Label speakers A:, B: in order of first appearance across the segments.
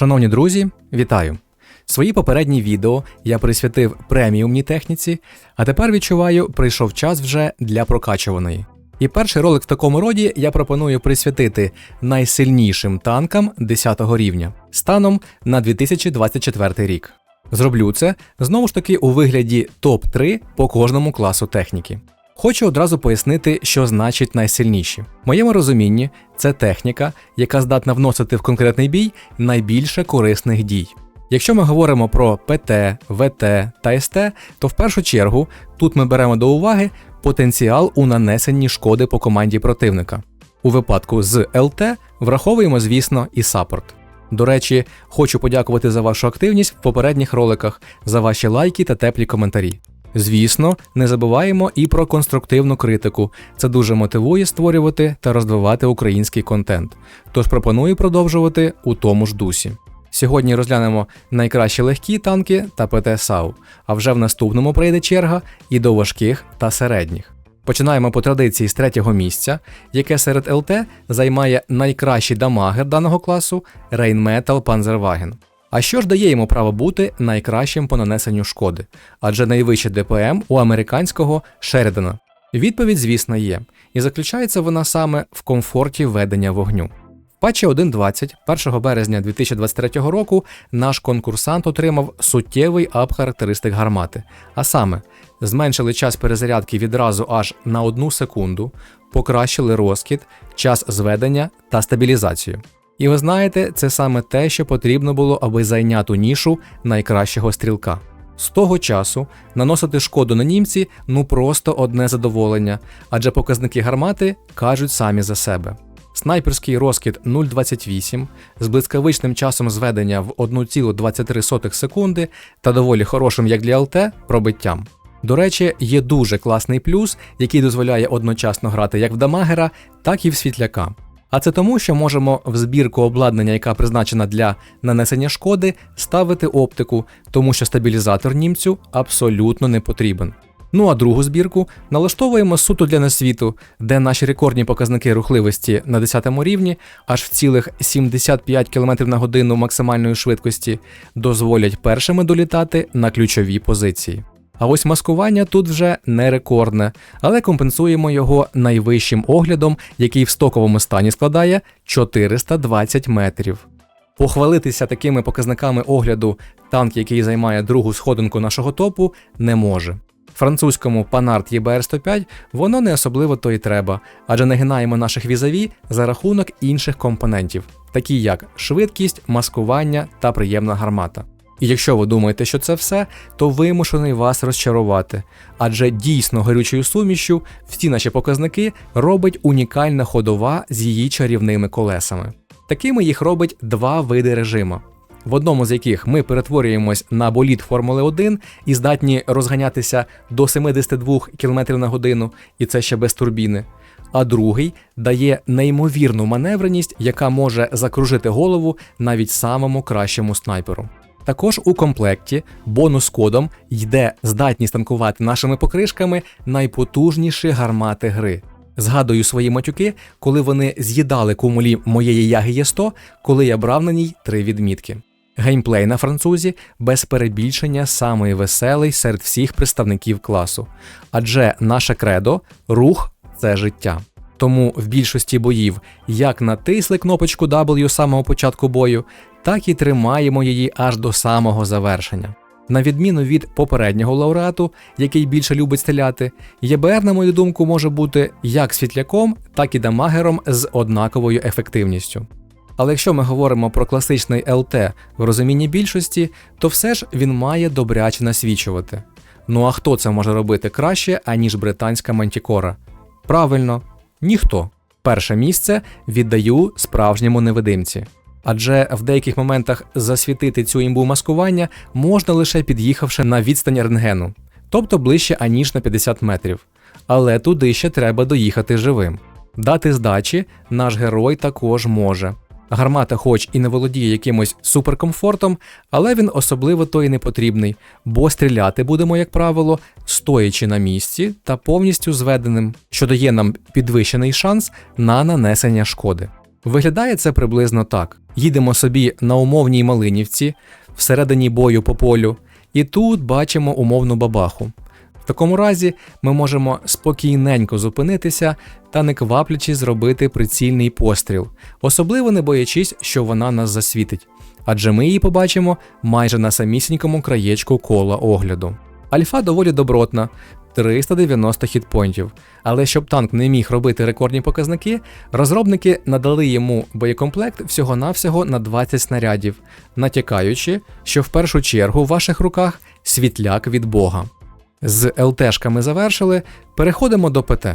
A: Шановні друзі, вітаю! Свої попередні відео я присвятив преміумній техніці, а тепер відчуваю, прийшов час вже для прокачуваної. І перший ролик в такому роді я пропоную присвятити найсильнішим танкам 10 рівня станом на 2024 рік. Зроблю це знову ж таки у вигляді топ-3 по кожному класу техніки. Хочу одразу пояснити, що значить найсильніші. В моєму розумінні це техніка, яка здатна вносити в конкретний бій найбільше корисних дій. Якщо ми говоримо про ПТ, ВТ та СТ, то в першу чергу тут ми беремо до уваги потенціал у нанесенні шкоди по команді противника. У випадку з ЛТ враховуємо, звісно, і саппорт. До речі, хочу подякувати за вашу активність в попередніх роликах, за ваші лайки та теплі коментарі. Звісно, не забуваємо і про конструктивну критику. Це дуже мотивує створювати та розвивати український контент. Тож пропоную продовжувати у тому ж дусі. Сьогодні розглянемо найкращі легкі танки та ПТ САУ, а вже в наступному прийде черга і до важких та середніх. Починаємо по традиції з третього місця, яке серед ЛТ займає найкращий дамагер даного класу Rheinmetall Panzerwagen. А що ж дає йому право бути найкращим по нанесенню шкоди? Адже найвищий ДПМ у американського Шеридана. Відповідь, звісно, є, і заключається вона саме в комфорті ведення вогню. В патчі 1.20 1 березня 2023 року наш конкурсант отримав суттєвий ап характеристик гармати, а саме зменшили час перезарядки відразу аж на одну секунду, покращили розкид, час зведення та стабілізацію. І ви знаєте, це саме те, що потрібно було, аби зайняти нішу найкращого стрілка. З того часу наносити шкоду на німці ну просто одне задоволення, адже показники гармати кажуть самі за себе. Снайперський розкид 0,28 з блискавичним часом зведення в 1,23 секунди та доволі хорошим як для ЛТ пробиттям. До речі, є дуже класний плюс, який дозволяє одночасно грати як в дамагера, так і в світляка. А це тому, що можемо в збірку обладнання, яка призначена для нанесення шкоди, ставити оптику, тому що стабілізатор німцю абсолютно не потрібен. Ну а другу збірку налаштовуємо суто для насвіту, де наші рекордні показники рухливості на 10 рівні, аж в цілих 75 км на годину максимальної швидкості, дозволять першими долітати на ключові позиції. А ось маскування тут вже не рекордне, але компенсуємо його найвищим оглядом, який в стоковому стані складає 420 метрів. Похвалитися такими показниками огляду танк, який займає другу сходинку нашого топу, не може. Французькому Panhard EBR 105 воно не особливо то й треба, адже нагинаємо наших візаві за рахунок інших компонентів, такі як швидкість, маскування та приємна гармата. І якщо ви думаєте, що це все, то вимушений вас розчарувати, адже дійсно горючою сумішю всі наші показники робить унікальна ходова з її чарівними колесами. Такими їх робить два види режиму. В одному з яких ми перетворюємось на болід Формули 1 і здатні розганятися до 72 км на годину, і це ще без турбіни. А другий дає неймовірну маневреність, яка може закружити голову навіть самому кращому снайперу. Також у комплекті бонус кодом йде здатність танкувати нашими покришками найпотужніші гармати гри. Згадую свої матюки, коли вони з'їдали кумулі моєї яги Є100, коли я брав на ній три відмітки. Геймплей на французі без перебільшення самий веселий серед всіх представників класу, адже наше кредо рух це життя. Тому в більшості боїв як натисли кнопочку W з самого початку бою, так і тримаємо її аж до самого завершення. На відміну від попереднього лауреату, який більше любить стріляти, ЄБР, на мою думку, може бути як світляком, так і дамагером з однаковою ефективністю. Але якщо ми говоримо про класичний ЛТ в розумінні більшості, то все ж він має добряче насвічувати. Ну а хто це може робити краще, аніж британська мантікора? Правильно, ніхто. Перше місце віддаю справжньому невидимці. Адже в деяких моментах засвітити цю імбу маскування можна лише під'їхавши на відстань рентгену, тобто ближче аніж на 50 метрів. Але туди ще треба доїхати живим. Дати здачі наш герой також може. Гармата, хоч і не володіє якимось суперкомфортом, але він особливо то і не потрібний, бо стріляти будемо, як правило, стоячи на місці та повністю зведеним, що дає нам підвищений шанс на нанесення шкоди. Виглядає це приблизно так: їдемо собі на умовній Малинівці, всередині бою по полю, і тут бачимо умовну бабаху. В такому разі ми можемо спокійненько зупинитися та не кваплячи зробити прицільний постріл, особливо не боячись, що вона нас засвітить, адже ми її побачимо майже на самісінькому краєчку кола огляду. Альфа доволі добротна, 390 хітпойнтів. Але щоб танк не міг робити рекордні показники, розробники надали йому боєкомплект всього-навсього на 20 снарядів, натякаючи, що в першу чергу в ваших руках світляк від Бога. З ЛТшками завершили, переходимо до ПТ.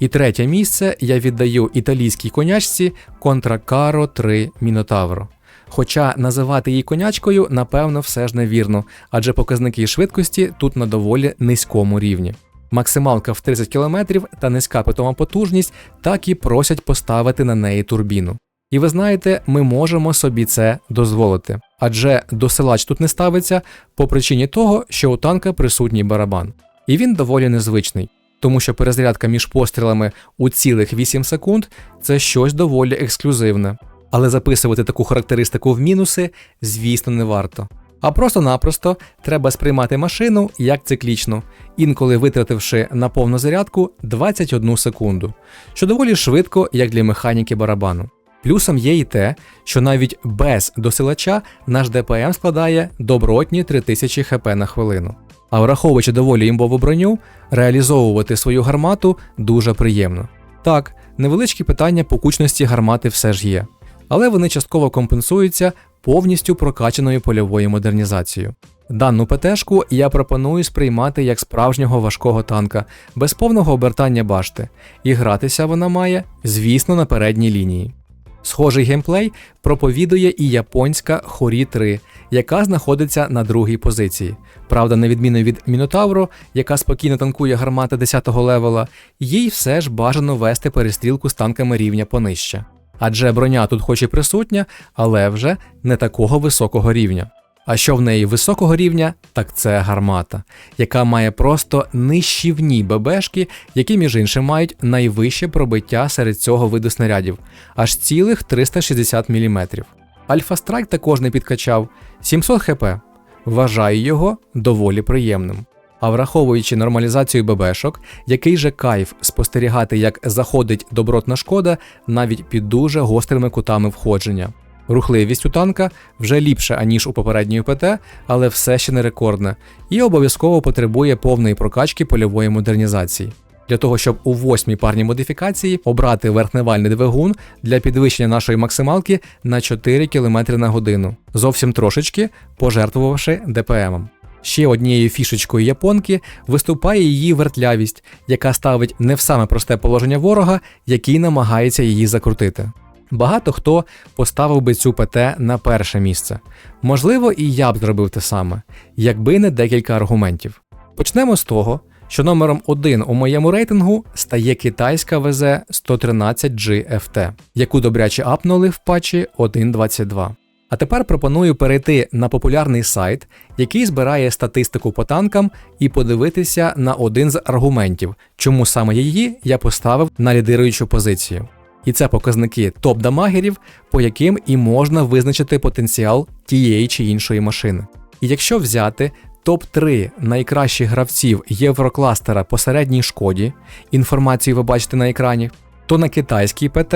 A: І третє місце я віддаю італійській конячці Контракаро 3 Мінотавро. Хоча називати її конячкою, напевно, все ж невірно, адже показники швидкості тут на доволі низькому рівні. Максималка в 30 км та низька питома потужність так і просять поставити на неї турбіну. І ви знаєте, ми можемо собі це дозволити, адже досилач тут не ставиться по причині того, що у танка присутній барабан. І він доволі незвичний, тому що перезарядка між пострілами у цілих 8 секунд це щось доволі ексклюзивне. Але записувати таку характеристику в мінуси, звісно, не варто. А просто-напросто треба сприймати машину як циклічну, інколи витративши на повну зарядку 21 секунду, що доволі швидко, як для механіки барабану. Плюсом є і те, що навіть без досилача наш ДПМ складає добротні 3000 хп на хвилину. А враховуючи доволі імбову броню, реалізовувати свою гармату дуже приємно. Так, невеличкі питання по кучності гармати все ж є, але вони частково компенсуються повністю прокачаною польовою модернізацією. Дану ПТшку я пропоную сприймати як справжнього важкого танка, без повного обертання башти, і гратися вона має, звісно, на передній лінії. Схожий геймплей проповідує і японська Хорі 3, яка знаходиться на другій позиції. Правда, на відміну від Мінотавро, яка спокійно танкує гармати 10-го левела, їй все ж бажано вести перестрілку з танками рівня понижче. Адже броня тут хоч і присутня, але вже не такого високого рівня. А що в неї високого рівня, так це гармата, яка має просто нищівні ББшки, які, між іншим, мають найвище пробиття серед цього виду снарядів аж цілих 360 мм. Альфа Страйк також не підкачав 700 хп. Вважаю його доволі приємним. А враховуючи нормалізацію ББшок, який же кайф спостерігати, як заходить добротна шкода навіть під дуже гострими кутами входження. Рухливість у танка вже ліпша, аніж у попередньої ПТ, але все ще не рекордна, і обов'язково потребує повної прокачки польової модернізації. Для того, щоб у восьмій парній модифікації обрати верхневальний двигун для підвищення нашої максималки на 4 км на годину, зовсім трошечки пожертвувавши ДПМом. Ще однією фішечкою японки виступає її вертлявість, яка ставить не в саме просте положення ворога, який намагається її закрутити. Багато хто поставив би цю ПТ на перше місце. Можливо, і я б зробив те саме, якби не декілька аргументів. Почнемо з того, що номером один у моєму рейтингу стає китайська ВЗ 113G FT, яку добряче апнули в патчі 1.22. А тепер пропоную перейти на популярний сайт, який збирає статистику по танкам, і подивитися на один з аргументів, чому саме її я поставив на лідируючу позицію. І це показники топ-дамагерів, по яким і можна визначити потенціал тієї чи іншої машини. І якщо взяти топ-3 найкращих гравців єврокластера по середній шкоді, інформацію ви бачите на екрані, то на китайській ПТ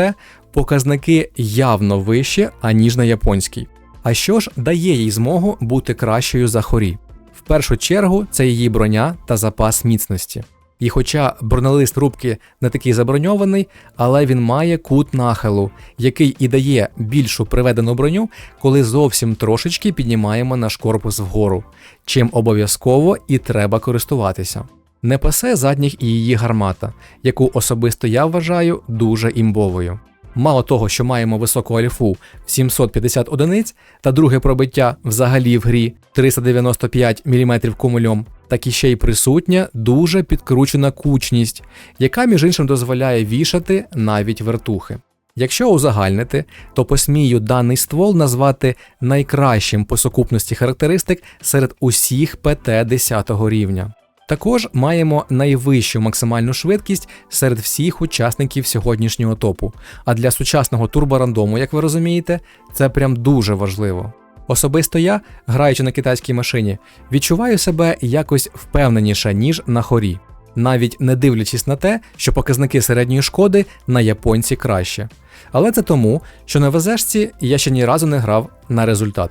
A: показники явно вищі, аніж на японській. А що ж дає їй змогу бути кращою за хорі? В першу чергу це її броня та запас міцності. І хоча бронелист рубки не такий заброньований, але він має кут нахилу, який і дає більшу приведену броню, коли зовсім трошечки піднімаємо наш корпус вгору, чим обов'язково і треба користуватися. Не пасе задніх і її гармата, яку особисто я вважаю дуже імбовою. Мало того, що маємо високу альфу в 750 одиниць та друге пробиття взагалі в грі 395 мм кумульом, так і ще й присутня дуже підкручена кучність, яка між іншим дозволяє вішати навіть вертухи. Якщо узагальнити, то посмію даний ствол назвати найкращим по сукупності характеристик серед усіх ПТ 10 рівня. Також маємо найвищу максимальну швидкість серед всіх учасників сьогоднішнього топу. А для сучасного турборандому, як ви розумієте, це прям дуже важливо. Особисто я, граючи на китайській машині, відчуваю себе якось впевненіше, ніж на хорі, навіть не дивлячись на те, що показники середньої шкоди на японці краще. Але це тому, що на ВЗшці я ще ні разу не грав на результат.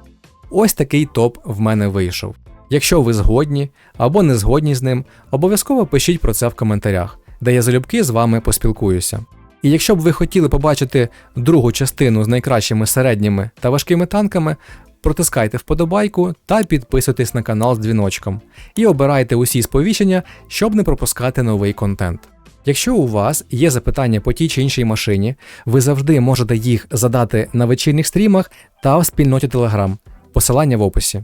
A: Ось такий топ в мене вийшов. Якщо ви згодні або не згодні з ним, обов'язково пишіть про це в коментарях, де я залюбки з вами поспілкуюся. І якщо б ви хотіли побачити другу частину з найкращими середніми та важкими танками, протискайте вподобайку та підписуйтесь на канал з дзвіночком і обирайте усі сповіщення, щоб не пропускати новий контент. Якщо у вас є запитання по тій чи іншій машині, ви завжди можете їх задати на вечірніх стрімах та в спільноті Telegram. Посилання в описі.